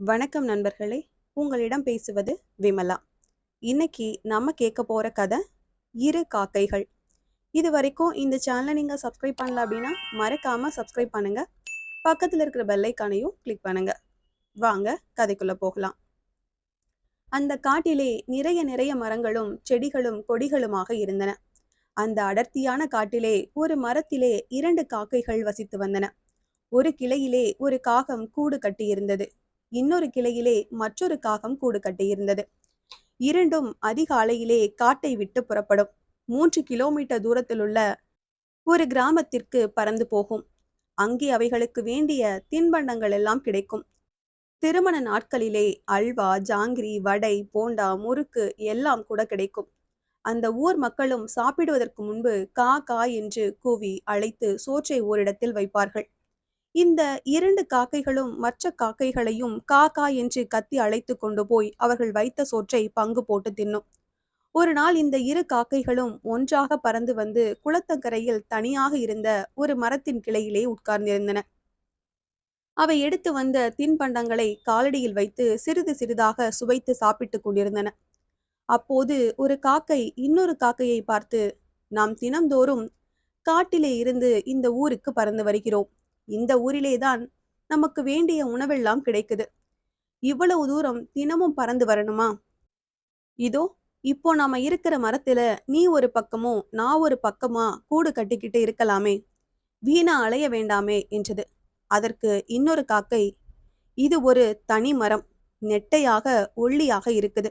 வணக்கம் நண்பர்களே. உங்களிடம் பேசுவது விமலா. இன்னைக்கு நம்ம கேட்க போற கதை இரு காக்கைகள். இது வரைக்கும் இந்த சேனலை நீங்க சப்ஸ்கிரைப் பண்ணல அப்படின்னா மறக்காம சப்ஸ்கிரைப் பண்ணுங்க. பக்கத்துல இருக்கிற பெல்லைக்கானையும் கிளிக் பண்ணுங்க. வாங்க கதைக்குள்ள போகலாம். அந்த காட்டிலே நிறைய நிறைய மரங்களும் செடிகளும் கொடிகளுமாக இருந்தன. அந்த அடர்த்தியான காட்டிலே ஒரு மரத்திலே இரண்டு காக்கைகள் வசித்து வந்தன. ஒரு கிளையிலே ஒரு காகம் கூடு கட்டியிருந்தது. இன்னொரு கிளையிலே மற்றொரு காகம் கூடு கட்டியிருந்தது. இரண்டும் அதிகாலையிலே காட்டை விட்டு புறப்படும். மூன்று கிலோமீட்டர் தூரத்தில் உள்ள ஒரு கிராமத்திற்கு பறந்து போகும். அங்கே அவைகளுக்கு வேண்டிய தின்பண்டங்கள் எல்லாம் கிடைக்கும். திருமண நாட்களிலே அல்வா ஜாங்கிரி வடை போண்டா முறுக்கு எல்லாம் கூட கிடைக்கும். அந்த ஊர் மக்களும் சாப்பிடுவதற்கு முன்பு கா கா என்று கூவி அழைத்து சோற்றை ஓரிடத்தில் வைப்பார்கள். இந்த இரண்டு காக்கைகளும் மற்ற காக்கைகளையும் காக்கா என்று கத்தி அழைத்து கொண்டு போய் அவர்கள் வைத்த சோற்றை பங்கு போட்டு தின்னும். ஒரு நாள் இந்த இரு காக்கைகளும் ஒன்றாக பறந்து வந்து குளத்தக்கரையில் தனியாக இருந்த ஒரு மரத்தின் கிளையிலே உட்கார்ந்திருந்தன. அவை எடுத்து வந்த தின்பண்டங்களை காலடியில் வைத்து சிறிது சிறிதாக சுவைத்து சாப்பிட்டுக் கொண்டிருந்தன. அப்போது ஒரு காக்கை இன்னொரு காக்கையை பார்த்து நாம் தினம்தோறும் காட்டிலே இருந்து இந்த ஊருக்கு பறந்து வருகிறோம். இந்த ஊரிலே தான் நமக்கு வேண்டிய உணவெல்லாம் கிடைக்குது. இவ்வளவு தூரம் தினமும் பறந்து வரணுமா? இதோ இப்போ நாம இருக்கிற மரத்துல நீ ஒரு பக்கமோ நான் ஒரு பக்கமா கூடு கட்டிக்கிட்டு இருக்கலாமே. வீணா அலைய வேண்டாமே என்றது. அதற்கு இன்னொரு காக்கை இது ஒரு தனி மரம். நெட்டையாக ஒல்லியாக இருக்குது.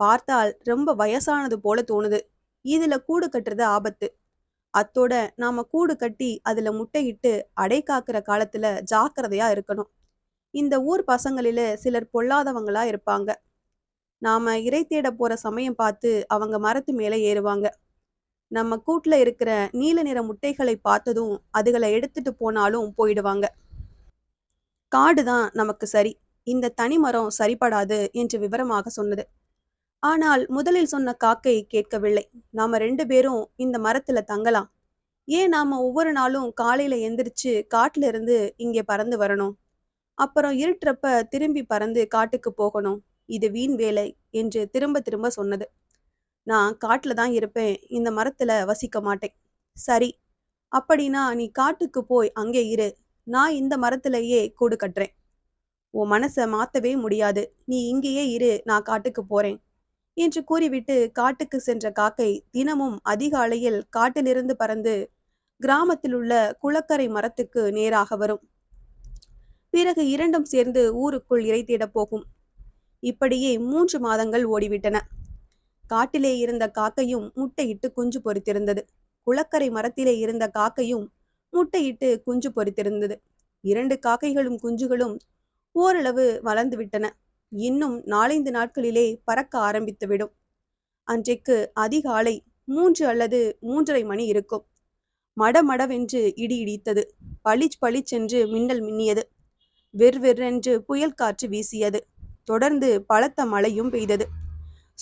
பார்த்தால் ரொம்ப வயசானது போல தோணுது. இதுல கூடு கட்டுறது ஆபத்து. அத்தோட நாம கூடு கட்டி அதுல முட்டையிட்டு அடை காக்குற காலத்துல ஜாக்கிரதையா இருக்கணும். இந்த ஊர் பசங்களில சிலர் பொல்லாதவங்களா இருப்பாங்க. நாம இறை தேட போற சமயம் பார்த்து அவங்க மரத்து மேல ஏறுவாங்க. நம்ம கூட்டுல இருக்கிற நீல நிற முட்டைகளை பார்த்ததும் அதுகளை எடுத்துட்டு போனாலும் போயிடுவாங்க. காடுதான் நமக்கு சரி. இந்த தனி மரம் என்று விவரமாக சொன்னது. ஆனால் முதலில் சொன்ன காக்கை கேட்கவில்லை. நாம ரெண்டு பேரும் இந்த மரத்துல தங்கலாம். ஏன் நாம ஒவ்வொரு நாளும் காலையில எந்திரிச்சு காட்டுல இருந்து இங்கே பறந்து வரணும்? அப்புறம் இருட்டுறப்ப திரும்பி பறந்து காட்டுக்கு போகணும். இது வீண் வேலை என்று திரும்ப திரும்ப சொன்னது. நான் காட்டுல தான் இருப்பேன். இந்த மரத்துல வசிக்க மாட்டேன். சரி அப்படின்னா நீ காட்டுக்கு போய் அங்கே இரு. நான் இந்த மரத்திலேயே கூடு கட்டுறேன். உன் மனசை மாத்தவே முடியாது. நீ இங்கேயே இரு. நான் காட்டுக்கு போறேன். என்று கூறிவிட்டு காட்டுக்கு சென்ற காக்கை தினமும் அதிகாலையில் காட்டிலிருந்து பறந்து கிராமத்தில் உள்ள குளக்கரை மரத்துக்கு நேராக வரும். பிறகு இரண்டும் சேர்ந்து ஊருக்குள் இறை தேடப் போகும். இப்படியே மூன்று மாதங்கள் ஓடிவிட்டன. காட்டிலே இருந்த காக்கையும் முட்டையிட்டு குஞ்சு பொறித்திருந்தது. குளக்கரை மரத்திலே இருந்த காக்கையும் முட்டையிட்டு குஞ்சு பொறித்திருந்தது. இரண்டு காக்கைகளும் குஞ்சுகளும் ஓரளவு வளர்ந்து விட்டன. இன்னும் நாலைந்து நாட்களிலே பறக்க ஆரம்பித்துவிடும். அன்றைக்கு அதிகாலை மூன்று அல்லது மூன்றரை மணி இருக்கும். மடமடவென்று இடி இடித்தது. பளிச் பளிச்சென்று மின்னல் மின்னியது. வெர்வெர்ரென்று புயல் காற்று வீசியது. தொடர்ந்து பலத்த மழையும் பெய்தது.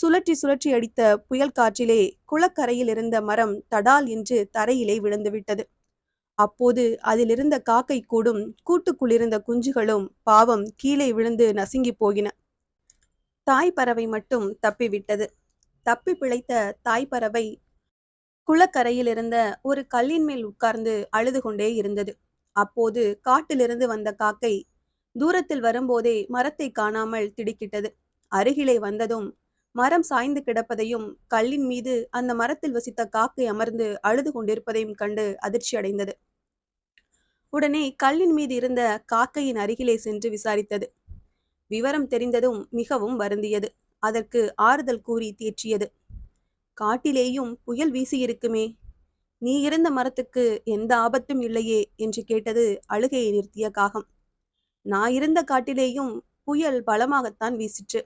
சுழற்றி சுழற்றி அடித்த புயல் காற்றிலே குளக்கரையில் இருந்த மரம் தடால் என்று தரையிலே விழுந்துவிட்டது. அப்போது அதிலிருந்த காக்கை கூடும் கூட்டுக்குள்ளிருந்த குஞ்சுகளும் பாவம் கீழே விழுந்து நசுங்கி போகின. தாய் பறவை மட்டும் தப்பிவிட்டது. தப்பி பிழைத்த தாய் பறவை குளக்கரையில் இருந்த ஒரு கல்லின் மேல் உட்கார்ந்து அழுது கொண்டே இருந்தது. அப்போது காட்டிலிருந்து வந்த காக்கை தூரத்தில் வரும்போதே மரத்தை காணாமல் திடுக்கிட்டது. அருகிலே வந்ததும் மரம் சாய்ந்து கிடப்பதையும் கல்லின் மீது அந்த மரத்தில் வசித்த காக்கை அமர்ந்து அழுது கொண்டிருப்பதையும் கண்டு அதிர்ச்சி அடைந்தது உடனே கல்லின் மீது இருந்த காக்கையின் அருகிலே சென்று விசாரித்தது. விவரம் தெரிந்ததும் மிகவும் வருந்தியது. அதற்கு ஆறுதல் கூறி தேற்றியது. காட்டிலேயும் புயல் வீசியிருக்குமே. நீ இருந்த மரத்துக்கு எந்த ஆபத்தும் இல்லையே என்று கேட்டது அழுகையை நிறுத்திய காகம். நான் இருந்த காட்டிலேயும் புயல் பலமாகத்தான் வீசிற்று.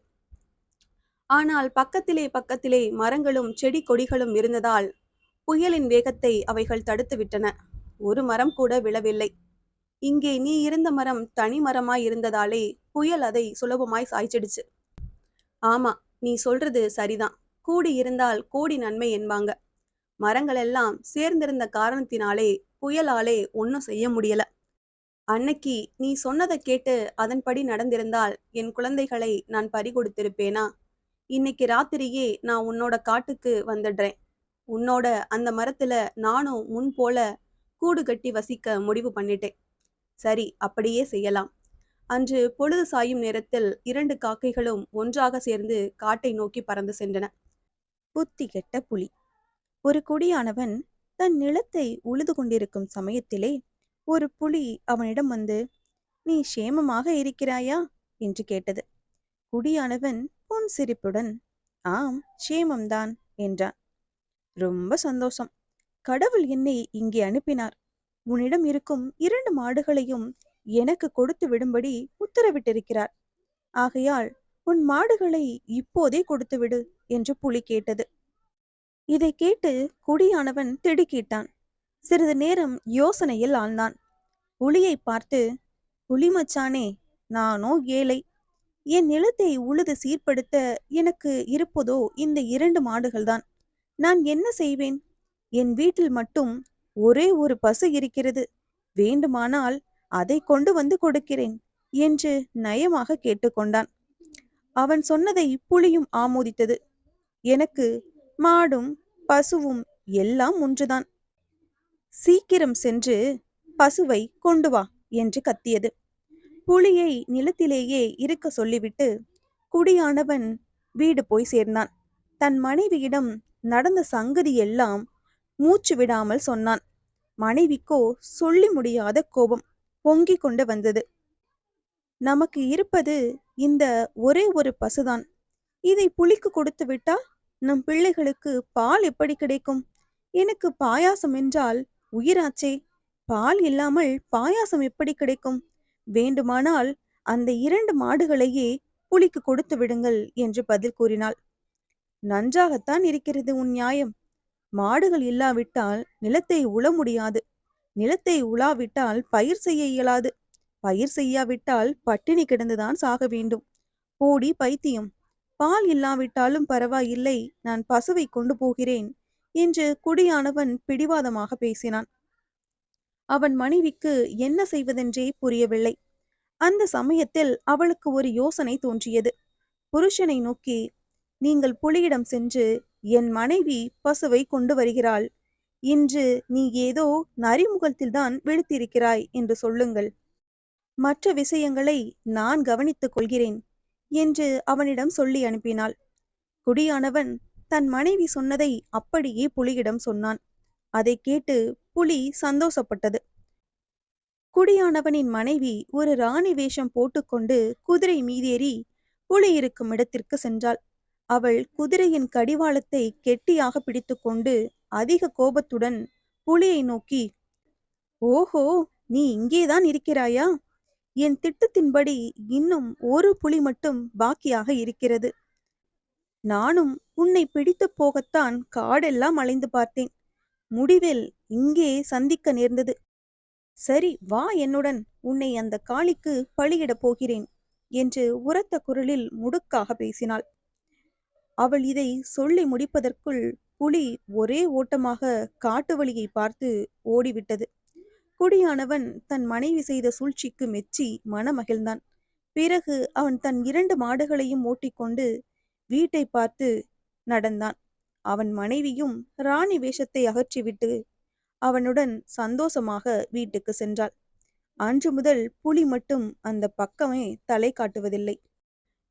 ஆனால் பக்கத்திலே பக்கத்திலே மரங்களும் செடி கொடிகளும் இருந்ததால் புயலின் வேகத்தை அவைகள் தடுத்து விட்டன ஒரு மரம் கூட விழவில்லை. இங்கே நீ இருந்த மரம் தனி மரமாய் இருந்ததாலே புயல் அதை சுலபமாய் சாய்ச்சிடுச்சு. ஆமா நீ சொல்றது சரிதான். கூடி இருந்தால் கோடி நன்மை என்பாங்க. மரங்கள் எல்லாம் சேர்ந்திருந்த காரணத்தினாலே புயலாலே ஒன்னும் செய்ய முடியல. அன்னைக்கு நீ சொன்னதை கேட்டு அதன்படி நடந்திருந்தால் என் குழந்தைகளை நான் பறிகொடுத்திருப்பேனா? இன்னைக்கு ராத்திரியே நான் உன்னோட காட்டுக்கு வந்துடுறேன். உன்னோட அந்த மரத்துல நானும் முன் போல கூடு கட்டி வசிக்க முடிவு பண்ணிட்டேன். சரி அப்படியே செய்யலாம். அன்று பொழுது சாயும் நேரத்தில் இரண்டு காக்கைகளும் ஒன்றாக சேர்ந்து காட்டை நோக்கி பறந்து சென்றன. புத்தி கெட்ட புலி. ஒரு குடியானவன் தன் நிலத்தை உழுது கொண்டிருக்கும் சமயத்திலே ஒரு புலி அவனிடம் வந்து நீ சேமமாக இருக்கிறாயா? என்று கேட்டது. குடியானவன் பொன் சிரிப்புடன் ஆம் சேமம்தான் என்றான். ரொம்ப சந்தோஷம். கடவுள் என்னை இங்கே அனுப்பினார். உன்னிடம் இருக்கும் இரண்டு மாடுகளையும் எனக்கு கொடுத்து விடும்படி உத்தரவிட்டிருக்கிறார். ஆகையால் உன் மாடுகளை இப்போதே கொடுத்து விடு என்று புலி கேட்டது. இதை கேட்டு குடியானவன் திடுக்கிட்டான். சிறிது நேரம் யோசனையில் ஆழ்ந்தான். புலியை பார்த்து புலி மச்சானே நானோ ஏழை. என் நிலத்தை உழுது சீர்படுத்த எனக்கு இருப்பதோ இந்த இரண்டு மாடுகள்தான். நான் என்ன செய்வேன்? என் வீட்டில் மட்டும் ஒரே ஒரு பசு இருக்கிறது. வேண்டுமானால் அதை கொண்டு வந்து கொடுக்கிறேன் என்று நயமாக கேட்டுக்கொண்டான். அவன் சொன்னதை புலியும் ஆமோதித்தது. எனக்கு மாடும் பசுவும் எல்லாம் ஒன்றுதான். சீக்கிரம் சென்று பசுவை கொண்டு வா என்று கத்தியது. புலியை நிலத்திலேயே இருக்க சொல்லிவிட்டு குடியானவன் வீடு போய் சேர்ந்தான். தன் மனைவியிடம் நடந்த சங்கதி எல்லாம் மூச்சு விடாமல் சொன்னான். மனைவிக்கோ சொல்லி முடியாத கோபம் பொங்கிக் கொண்டு வந்தது. நமக்கு இருப்பது இந்த ஒரே ஒரு பசுதான். இதை புளிக்கு கொடுத்து விட்டா நம் பிள்ளைகளுக்கு பால் எப்படி கிடைக்கும்? எனக்கு பாயாசம் என்றால் உயிராச்சே. பால் இல்லாமல் பாயாசம் எப்படி கிடைக்கும்? வேண்டுமானால் அந்த இரண்டு மாடுகளையே புலிக்கு கொடுத்து விடுங்கள் என்று பதில் கூறினாள். நன்றாகத்தான் இருக்கிறது உன் நியாயம். மாடுகள் இல்லாவிட்டால் நிலத்தை உழ முடியாது. நிலத்தை உழாவிட்டால் பயிர் செய்ய இயலாது. பயிர் செய்யாவிட்டால் பட்டினி கிடந்துதான் சாக வேண்டும். போடி பைத்தியம். பால் இல்லாவிட்டாலும் பரவாயில்லை நான் பசுவை கொண்டு போகிறேன் என்று குடியானவன் பிடிவாதமாக பேசினான். அவன் மனைவிக்கு என்ன செய்வதென்றே புரியவில்லை. அந்த சமயத்தில் அவளுக்கு ஒரு யோசனை தோன்றியது. புருஷனை நோக்கி நீங்கள் புலியிடம் சென்று என் மனைவி பசுவை கொண்டு வருகிறாள். இன்று நீ ஏதோ நரிமுகத்தில்தான் விழுத்திருக்கிறாய் என்று சொல்லுங்கள். மற்ற விஷயங்களை நான் கவனித்துக் கொள்கிறேன் என்று அவனிடம் சொல்லி அனுப்பினாள். குடியானவன் தன் மனைவி சொன்னதை அப்படியே புலியிடம் சொன்னான். அதை கேட்டு புலி சந்தோஷப்பட்டது. குடியானவனின் மனைவி ஒரு ராணி வேஷம் போட்டுக்கொண்டு குதிரை மீதேறி புலி இருக்கும் இடத்திற்கு சென்றாள். அவள் குதிரையின் கடிவாளத்தை கெட்டியாக பிடித்துக்கொண்டு அதிக கோபத்துடன் புலியை நோக்கி ஓஹோ நீ இங்கேதான் இருக்கிறாயா? என் திட்டத்தின்படி இன்னும் ஒரு புலி மட்டும் பாக்கியாக இருக்கிறது. நானும் உன்னை பிடித்து போகத்தான் காடெல்லாம் அலைந்து பார்த்தேன். முடிவில் இங்கே சந்திக்க நேர்ந்தது. சரி வா என்னுடன் உன்னை அந்த காளிக்கு பலியிடப் போகிறேன் என்று உரத்த குரலில் முடுக்காக பேசினாள். அவள் இதை சொல்லி முடிப்பதற்குள் புலி ஒரே ஓட்டமாக காட்டு வழியை பார்த்து ஓடிவிட்டது. குடியானவன் தன் மனைவி செய்த சூழ்ச்சிக்கு மெச்சி மனமகிழ்ந்தான். பிறகு அவன் தன் இரண்டு மாடுகளையும் ஓட்டிக்கொண்டு வீட்டை பார்த்து நடந்தான். அவன் மனைவியும் ராணி வேஷத்தை அகற்றிவிட்டு அவனுடன் சந்தோஷமாக வீட்டுக்கு சென்றாள். அன்று முதல் புலி மட்டும் அந்த பக்கமே தலை காட்டுவதில்லை.